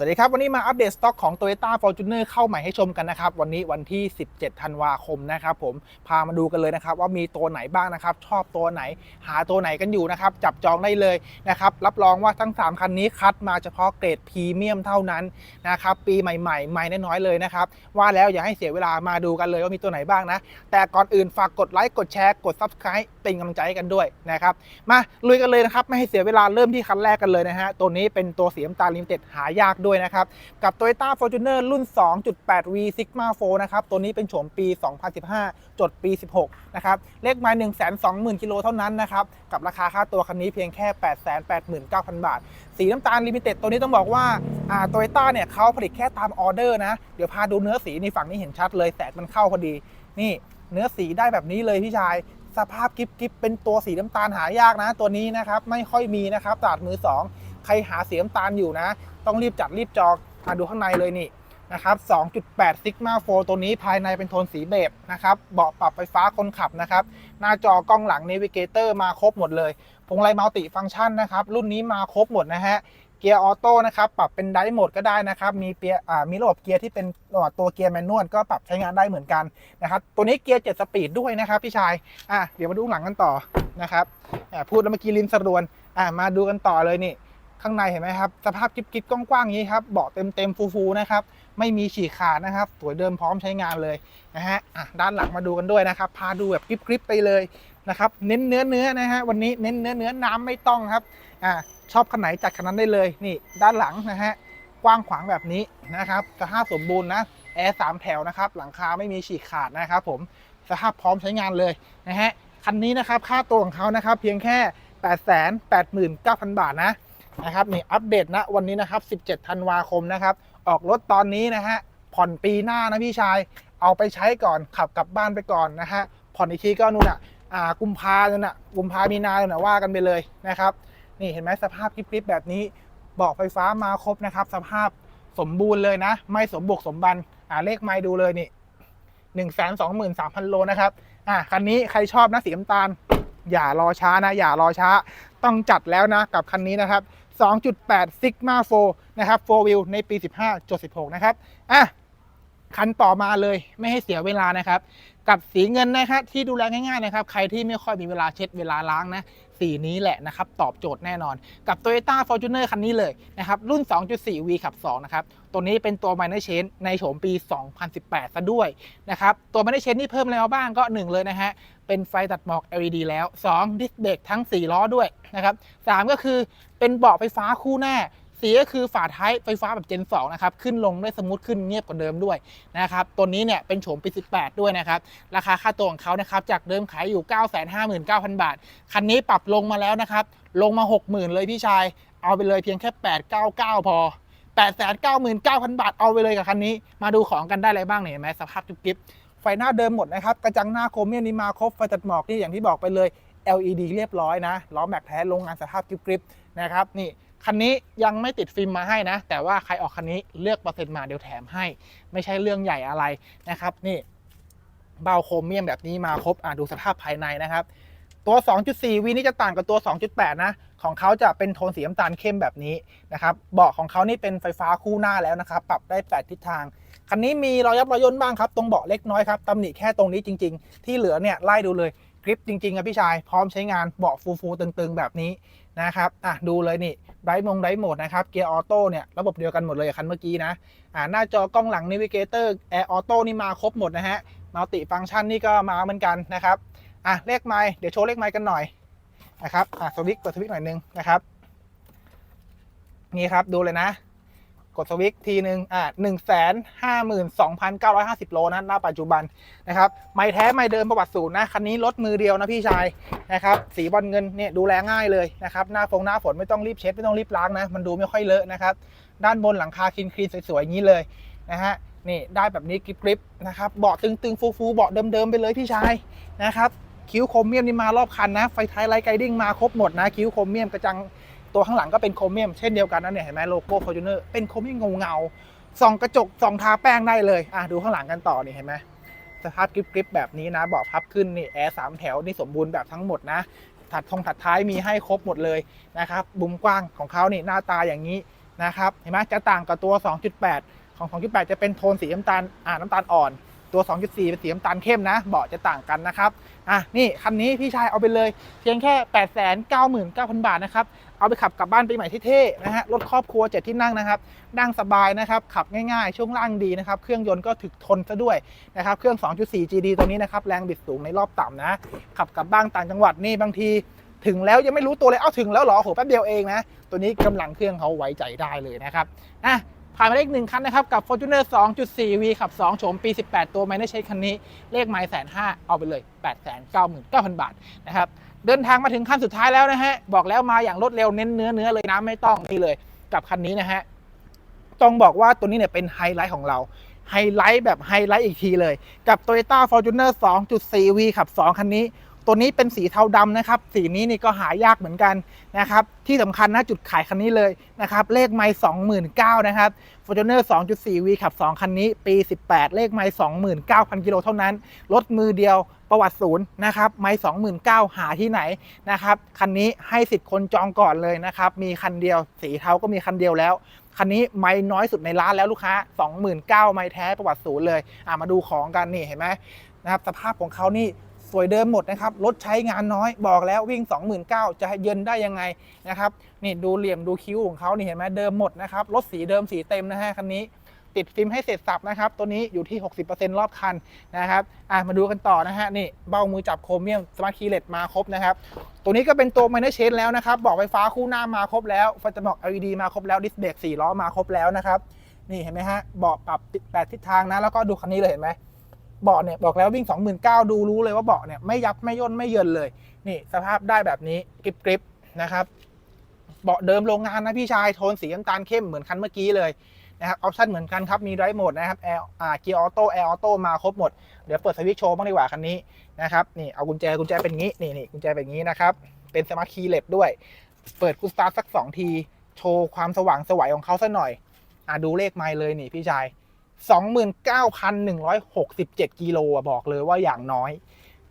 สวัสดีครับ วันนี้มาอัปเดตสต็อกของ Toyota Fortuner เข้าใหม่ให้ชมกันนะครับ วันนี้วันที่ 17 ธันวาคมนะครับผมพามาดูกันเลยนะครับ ว่ามีตัวไหนบ้างนะครับ ชอบตัวไหนหาตัวไหนกันอยู่นะครับ จับจองได้เลยนะครับ รับรองว่าทั้ง 3 คันนี้คัดมาเฉพาะเกรดพรีเมียมเท่านั้นนะครับ ปีใหม่ๆใหม่น้อยๆเลยนะครับ ว่าแล้วอย่าให้เสียเวลามาดูกันเลยว่ามีตัวไหนบ้างนะ แต่ก่อนอื่นฝากกดไลค์กดแชร์กด Subscribe เป็นกำลังใจให้กันด้วยนะครับ มาลุยกันเลยนะครับ ไม่ให้เสียเวลาเริ่มที่คันแรกกันเลยนะฮะ ตัวนี้เป็นตัวสีน้ำตาลลิมิเต็ดหายากด้วยนะครับ กับ Toyota Fortuner รุ่น 2.8V Sigma 4นะครับ ตัวนี้เป็นโฉมปี 2015 จดปี 16 นะครับ เลขไม้120,000 กิโลเท่านั้นนะครับ กับราคาค่าตัวคันนี้เพียงแค่ 889,000 บาท สีน้ำตาลลิมิเต็ดตัวนี้ต้องบอกว่าอ่าโตโยต้าเนี่ยเขาผลิตแค่ตามออเดอร์นะ เดี๋ยวพาดูเนื้อสีในฝั่งนี้เห็นชัดเลยแสงมันเข้าพอดี นี่เนื้อสีได้แบบนี้เลยพี่ชาย สภาพกิฟกิฟเป็นตัวสีน้ำตาลหายากนะ ตัวนี้นะครับไม่ค่อยมีนะครับตลาดมือสองใครหาสีน้ำตาลอยู่นะ ต้องรีบจัดรีบจองมาดูข้างในเลยนี่นะครับ 2.8 Sigma 4 ตัวนี้ภายในเป็นโทนสีเบจนะครับ เบาะปรับไฟฟ้าคนขับนะครับ หน้าจอกล้องหลัง Navigator มาครบหมดเลยพวงมาลัยมัลติฟังก์ชันนะครับ รุ่นนี้มาครบหมดนะฮะ เกียร์ออโต้นะครับปรับเป็นไดร์โหมดก็ได้นะครับ มีเปียอ่ามีระบบเกียร์ที่เป็นตัวเกียร์แมนนวลก็ปรับใช้งานได้เหมือนกันนะครับ ตัวนี้เกียร์7สปีดด้วยนะครับพี่ชายอะเดี๋ยวมาดูหลังกันต่อนะครับอะพูดแล้วเมื่อกี้ลิ้นสรวนอะมาดูกันต่อเลยนี่ ข้างในเห็นไหมครับ สภาพกิ๊บกิ๊บกว้างๆอย่างนี้ครับเบาะเต็มเต็มๆฟูๆนะครับ ไม่มีฉีกขาดนะครับ สวยเดิมพร้อมใช้งานเลยนะฮะอะด้านหลังมาดูกันด้วยนะครับ พาดูแบบกริบๆไปเลยนะครับเน้นเนื้อเนื้อนะฮะวันนี้เน้นเนื้อเนื้อน้ำไม่ต้องครับอะชอบคันไหนจัดคันนั้นได้เลยนี่ ด้านหลังนะฮะกว้างขวางแบบนี้นะครับสภาพสมบูรณ์นะแอร์สามแถวนะครับ หลังคาไม่มีฉีกขาดนะครับผมสภาพพร้อมใช้งานเลยนะฮะคันนี้นะครับค่าตัวของเขานะครับ เพียงแค่ 8 8 9 0 0 0 บาทนะนะครับนี่อัปเดตนะวันนี้นะครับ 17 ธันวาคมนะครับ ออกรถตอนนี้นะฮะ ผ่อนปีหน้านะพี่ชาย เอาไปใช้ก่อนขับกลับบ้านไปก่อนนะฮะ ผ่อนอีกทีก็นู่นอะอ่ากุมภาเนี่ยนะกุมภามีนาเนี่ยว่ากันไปเลยนะครับ นี่เห็นไหมสภาพคลิปๆแบบนี้บาะไฟฟ้ามาครบนะครับ สภาพสมบูรณ์เลยนะ ไม่สมบุกสมบันอ่าเลขไม้ดูเลยนี่หนึ่งแสนสองหมื่นสามพันโลนะครับอ่าคันนี้ใครชอบนะสีน้ำตาล อย่ารอช้านะ อย่ารอช้า ต้องจัดแล้วนะกับคันนี้นะครับ 2.8 Sigma 4 นะครับ4 wheel ในปี 15.16 นะครับ อะ คันต่อมาเลยไม่ให้เสียเวลานะครับ กับสีเงินนะครับที่ดูแลง่ายๆนะครับ ใครที่ไม่ค่อยมีเวลาเช็ดเวลาล้างนะ สีนี้แหละนะครับ ตอบโจทย์แน่นอน กับ Toyota Fortuner คันนี้เลยนะครับ รุ่น 2.4 V ขับ 2 นะครับ ตัวนี้เป็นตัว Minor Change ในโฉมปี 2018 ซะด้วยนะครับ ตัว Minor Change ที่เพิ่มอะไรมาบ้างก็ 1 เลยนะฮะเป็นไฟตัดหมอก LED แล้ว 2 ดิสเบรกทั้ง 4 ล้อด้วยนะครับ 3 ก็คือเป็นเบาะไฟฟ้าคู่หน้า สีก็คือฝาท้ายไฟฟ้าแบบ Gen 2นะครับ ขึ้นลงได้สมูทขึ้นเงียบกว่าเดิมด้วยนะครับ ตัวนี้เนี่ยเป็นโฉมปี 18 ด้วยนะครับ ราคาค่าตัวของเขานะครับ จากเดิมขายอยู่ 959,000 บาท คันนี้ปรับลงมาแล้วนะครับ ลงมา 60,000 เลยพี่ชาย เอาไปเลยเพียงแค่ 899 พอ 899,000 บาท เอาไปเลยกับคันนี้ มาดูของกันได้อะไรบ้างเนี่ยเห็นไหมสภาพจุกิ๊บไฟหน้าเดิมหมดนะครับ กระจังหน้าโครเมียมนี่มาครบ ไฟตัดหมอกนี่อย่างที่บอกไปเลย LED เรียบร้อยนะ ล้อแม็กแท้โรงงานสภาพกริบๆนะครับ นี่ คันนี้ยังไม่ติดฟิล์มมาให้นะ แต่ว่าใครออกคันนี้เลือกเปอร์เซ็นต์มาเดี๋ยวแถมให้ ไม่ใช่เรื่องใหญ่อะไรนะครับ นี่เบาโครเมียมแบบนี้มาครบอะดูสภาพภายในนะครับ ตัว 2.4 วีนี่จะต่างกับตัว 2.8 นะ ของเขาจะเป็นโทนสีน้ำตาลเข้มแบบนี้นะครับ เบาะของเขานี่เป็นไฟฟ้าคู่หน้าแล้วนะครับ ปรับได้ 8 ทิศทาง คันนี้มีรอยยับรอยย่นบ้างครับ ตรงเบาะเล็กน้อยครับตำหนิแค่ตรงนี้จริง ๆ ที่เหลือเนี่ยไล่ดูเลยกริปจริงๆครับพี่ชาย พร้อมใช้งานเบาะฟูๆตึงๆ แบบนี้ นะครับอะดูเลยนี่ไดมงไดโหมดนะครับเกียร์ออโต้เนี่ยระบบเดียวกันหมดเลยกับคันเมื่อกี้นะอ่าหน้าจอกล้องหลังนิวเกเตอร์แอร์ออโต้นี่มาครบหมดนะฮะมัลติฟังก์ชันนี่ก็มาเหมือนกันนะครับอะเลขไมล์เดี๋ยวโชว์เลขไมล์กันหน่อยนะครับอะสวิตช์กดสวิตช์หน่อยนึงนะครับนี่ครับดูเลยนะ กดสวิตช์ทีหนึ่งอะหนึ่งแสนห้าหมื่นสองพันเก้าร้อยห้าสิบโลนะหน้าปัจจุบันนะครับไม้แท้ไม้เดิมประวัติศูนย์นะ คันนี้รถมือเดียวนะพี่ชายนะครับ สีบอลเงินเนี่ยดูแลง่ายเลยนะครับ หน้าฟงหน้าฝนไม่ต้องรีบเช็ดไม่ต้องรีบล้างนะ มันดูไม่ค่อยเลอะนะครับ ด้านบนหลังคาคลีนคลีนสวยๆอย่างนี้เลยนะฮะนี่ได้แบบนี้กริบๆนะครับเบาะตึงๆฟูๆเบาะเดิมๆไปเลยพี่ชายนะครับคิ้วโครเมียมนี่มารอบคันนะ ไฟท้ายไลท์ไกดิ้งมาครบหมดนะ คิ้วโครเมียมกระจัง ตัวข้างหลังก็เป็นโครเมียมเช่นเดียวกันนะเนี่ยเห็นไหมโลโก้ฟอร์จูเนอร์เป็นโครเมียมเงาๆส่องกระจกส่องทาแป้งได้เลยอะดูข้างหลังกันต่อนี่เห็นไหมสภาพกริบๆแบบนี้นะเบาะพับขึ้นนี่แอร์สามแถวนี่สมบูรณ์แบบทั้งหมดนะถัดทงถัดท้ายมีให้ครบหมดเลยนะครับบุมกว้างของเขานี่หน้าตาอย่างนี้นะครับเห็นไหมจะต่างกับตัว 2.8 ของ 2.8 จะเป็นโทนสีน้ำตาลอ่าน้ำตาลอ่อน ตัว 2.4 เป็นสีน้ำตาลเข้มนะ เบาะจะต่างกันนะครับ อะ นี่คันนี้พี่ชายเอาไปเลย เพียงแค่ 899,000 บาทนะครับ เอาไปขับกลับบ้านไปใหม่เท่ๆนะฮะ รถครอบครัวเจ็ดที่นั่งนะครับ นั่งสบายนะครับ ขับง่ายๆ ช่วงล่างดีนะครับ เครื่องยนต์ก็ถึกทนซะด้วยนะครับ เครื่อง 2.4 GD ตัวนี้นะครับ แรงบิดสูงในรอบต่ำนะ ขับกลับบ้านต่างจังหวัดนี่บางทีถึงแล้วยังไม่รู้ตัวเลย เอ้าถึงแล้วเหรอโหแป๊บเดียวเองนะ ตัวนี้กำลังเครื่องเขาไว้ใจได้เลยนะครับ อะ ผ่านมาได้อีกหนึ่งคันนะครับ กับ Fortuner 2.4V ขับ 2 โฉมปี 18 ตัวไม่ได้ใช้คันนี้ เลขไม้แสนห้าเอาไปเลย 899,000 บาทนะครับ เดินทางมาถึงคันสุดท้ายแล้วนะฮะ บอกแล้วมาอย่างรวดเร็วเน้นเนื้อเนื้อเลยนะไม่ต้องนี่เลย กับคันนี้นะฮะ ต้องบอกว่าตัวนี้เนี่ยเป็นไฮไลท์ของเราไฮไลท์แบบไฮไลท์อีกทีเลย กับ Toyota Fortuner 2.4V ขับ 2 คันนี้ ตัวนี้เป็นสีเทาดำนะครับ สีนี้นี่ก็หายากเหมือนกันนะครับ ที่สำคัญนะจุดขายคันนี้เลยนะครับ เลขไมล์29,000นเก้านะครับ Fortuner 2.4V ขับ 2 คันนี้ ปี 18 เลขไมล์29,000 กิโลเท่านั้น รถมือเดียวประวัติศูนย์นะครับไมล์29,000 หาที่ไหนนะครับ คันนี้ให้สิทธิ์คนจองก่อนเลยนะครับ มีคันเดียว สีเทาก็มีคันเดียวแล้วคันนี้ไม้น้อยสุดในร้านแล้วลูกค้า 29,000 ไม้แท้ประวัติศูนย์เลย อะมาดูของกันนี่เห็นไหมนะครับ สภาพของเขานี่ สวยเดิมหมดนะครับ รถใช้งานน้อยบอกแล้ววิ่ง 29,000จะให้เยินได้ยังไงนะครับนี่ดูเหลี่ยมดูคิ้วของเขานี่เห็นไหมเดิมหมดนะครับ รถสีเดิมสีเต็มนะฮะคันนี้ ติดฟิล์มให้เสร็จสับนะครับ ตัวนี้อยู่ที่ 60%รอบคันนะครับอะมาดูกันต่อนะฮะนี่เบ้ามือจับโครเมียมสมาร์ทคีเลสมาครบนะครับ ตัวนี้ก็เป็นตัว minor change แล้วนะครับบอกไฟฟ้าคู่หน้ามาครบแล้วไฟจะบอก LED มาครบแล้วดิสเบรก4ล้อมาครบแล้วนะครับนี่เห็นไหมฮะเบาะปรับแปดทิศทางนะแล้วก็ดูคันนี้เลยเห็นไหม เบาะเนี่ยบอกแล้ววิ่ง 29,000ดูรู้เลยว่าเบาะเนี่ยไม่ยับไม่ย่นไม่เยินเลย นี่สภาพได้แบบนี้กริบกริบนะครับเบาะเดิมโรงงานนะพี่ชายโทนสีน้ำตาลเข้มเหมือนคันเมื่อกี้เลยนะครับออปชั่นเหมือนกันครับ มีไดรฟ์โหมดนะครับแอร์อ่าเกียร์ออโต้แอร์ออโต้มาครบหมด เดี๋ยวเปิดสวิตช์โชว์บ้างดีกว่าคันนี้นะครับนี่เอากุญแจกุญแจเป็นงี้นี่นี่กุญแจเป็นงี้นะครับ เป็นสมาร์ทคีย์เลสด้วย เปิดกูสตาร์ทสัก 2 ที โชว์ความสว่างสวยของเขาสักหน่อยอะดูเลขไมล์เลยนี่พี่ชาย 29,167 กิโลอะบอกเลยว่าอย่างน้อย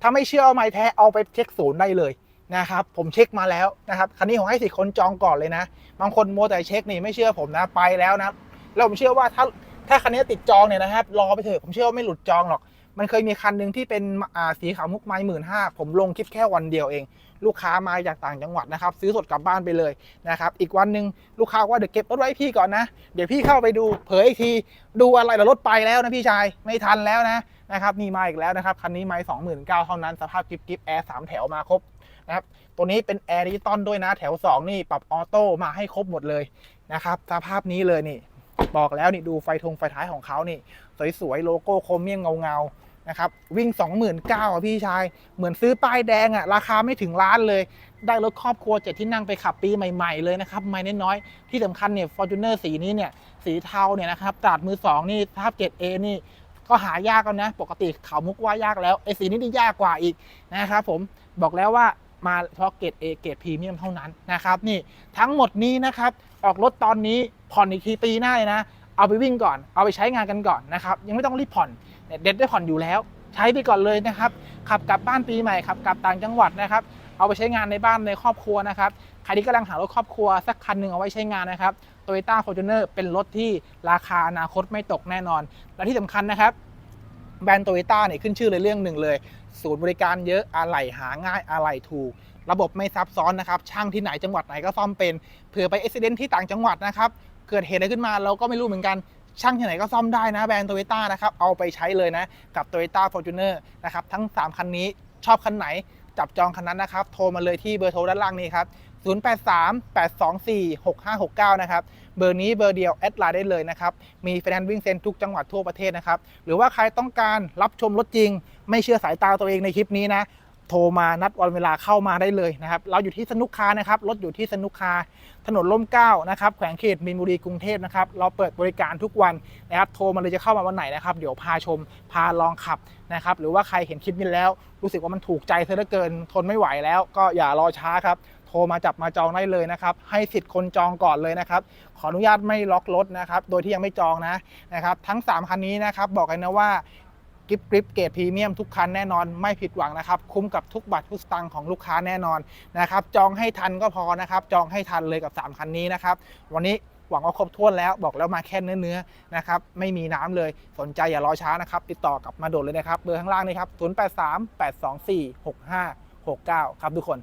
ถ้าไม่เชื่อเอาไม้แท้เอาไปเช็คศูนย์ได้เลยนะครับ ผมเช็คมาแล้วนะครับคันนี้ผมให้สิทธิ์คนจองก่อนเลยนะ บางคนโมแต่เช็คนี่ไม่เชื่อผมนะไปแล้วนะแล้วผมเชื่อว่าถ้าถ้าคันนี้ติดจองเนี่ยนะครับรอไปเถอะผมเชื่อว่าไม่หลุดจองหรอก มันเคยมีคันหนึ่งที่เป็นอ่าสีขาวมุกไม้หมื่นห้าผมลงคลิปแค่วันเดียวเอง ลูกค้ามาจากต่างจังหวัดนะครับ ซื้อสดกลับบ้านไปเลยนะครับ อีกวันหนึ่งลูกค้าว่าเดี๋ยวเก็บรถไว้พี่ก่อนนะ เดี๋ยวพี่เข้าไปดูเผยอีกที ดูอะไรแล้วรถไปแล้วนะพี่ชาย ไม่ทันแล้วนะนะครับนี่มาอีกแล้วนะครับ คันนี้ไม่สองหมื่นเก้าเท่านั้นสภาพกิฟกิฟแอร์สามแถวมาครบนะครับตัวนี้เป็นแอร์ดิจิตอลด้วยนะ แถว 2 นี่ปรับออโต้มาให้ครบหมดเลยนะครับสภาพนี้เลยนี่บอกแล้วนี่ดูไฟทงไฟท้ายของเขานี่ สวยๆ โลโก้โครเมียมเงาๆ นะครับวิ่ง 29,000อะพี่ชาย เหมือนซื้อป้ายแดงอะราคาไม่ถึงล้านเลย ได้รถครอบครัวเจ็ดที่นั่งไปขับปีใหม่ๆเลยนะครับไม่น้อยๆที่สำคัญเนี่ย Fortuner สีนี้เนี่ยสีเทาเนี่ยนะครับตลาดมือ 2 นี่ภาพ 7A นี่ก็หายากแล้วนะ ปกติเขามุกว่ายากแล้วไอ้สีนี้นี่ยากกว่าอีกนะครับผมบอกแล้วว่ามาเพราะเกรด A เกรดพรีเมียมเท่านั้นนะครับนี่ทั้งหมดนี้นะครับออกรถตอนนี้ผ่อนอีกทีปีหน้าเลยนะ เอาไปวิ่งก่อนเอาไปใช้งานกันก่อนนะครับยังไม่ต้องรีบผ่อน เด็ดได้ผ่อนอยู่แล้ว ใช้ไปก่อนเลยนะครับ ขับกลับบ้านปีใหม่ขับกลับต่างจังหวัดนะครับ เอาไปใช้งานในบ้านในครอบครัวนะครับใครที่กำลังหารถครอบครัวสักคันหนึ่งเอาไว้ใช้งานนะครับ Toyota Fortuner เป็นรถที่ราคาอนาคตไม่ตกแน่นอน และที่สำคัญนะครับแบรนด์โตโยต้าเนี่ยขึ้นชื่อเลยเรื่องหนึ่งเลย ศูนย์บริการเยอะอะไหล่หาง่ายอะไหล่ถูก ระบบไม่ซับซ้อนนะครับ ช่างที่ไหนจังหวัดไหนก็ซ่อมเป็นเผื่อไปอุบิเหตุที่ต่างจังหวัดนะครับ เกิดเหตุอะไรขึ้นมาเราก็ไม่รู้เหมือนกัน ช่างที่ไหนก็ซ่อมได้นะแบรนด์โตโยต้านะครับเอาไปใช้เลยนะกับ Toyota Fortuner นะครับทั้ง 3 คันนี้ชอบคันไหนจับจองคันนั้นนะครับ โทรมาเลยที่เบอร์โทรด้านล่างนี้ครับ 0838246569 นะครับ เบอร์นี้เบอร์เดียว แอดไลน์ได้เลยนะครับ มีไฟนวิ่งเซ็นทุกจังหวัดทั่วประเทศนะครับ หรือว่าใครต้องการรับชมรถจริง ไม่เชื่อสายตาตัวเองในคลิปนี้นะ โทรมานัดวันเวลาเข้ามาได้เลยนะครับ เราอยู่ที่สนุกคานะครับ รถอยู่ที่สนุกคาถนนร่มเกล้านะครับ แขวงเขตมีนบุรีกรุงเทพนะครับ เราเปิดบริการทุกวันนะครับ โทรมาเลยจะเข้ามาวันไหนนะครับ เดี๋ยวพาชม พาลองขับนะครับ หรือว่าใครเห็นคลิปนี้แล้ว รู้สึกว่ามันถูกใจเธอเหลือเกิน ทนไม่ไหวแล้ว ก็อย่ารอช้าครับ โทรมาจับมาจองได้เลยนะครับ ให้สิทธิ์คนจองก่อนเลยนะครับ ขออนุญาตไม่ล็อกรถนะครับ โดยที่ยังไม่จองนะนะครับ ทั้ง 3คันนี้นะครับ บอกเลยนะว่า กิฟต์กริปเกรดพรีเมียมทุกคันแน่นอนไม่ผิดหวังนะครับ คุ้มกับทุกบัตรทุกสตังค์ของลูกค้าแน่นอนนะครับจองให้ทันก็พอนะครับ จองให้ทันเลยกับ 3 คันนี้นะครับ วันนี้หวังว่าครบถ้วนแล้วบอกแล้วมาแค่เนื้อๆนะครับไม่มีน้ำเลยสนใจอย่ารอช้านะครับ ติดต่อกับมาโดดเลยนะครับ เบอร์ข้างล่างนี้ครับ 0838246569 ครับทุกคน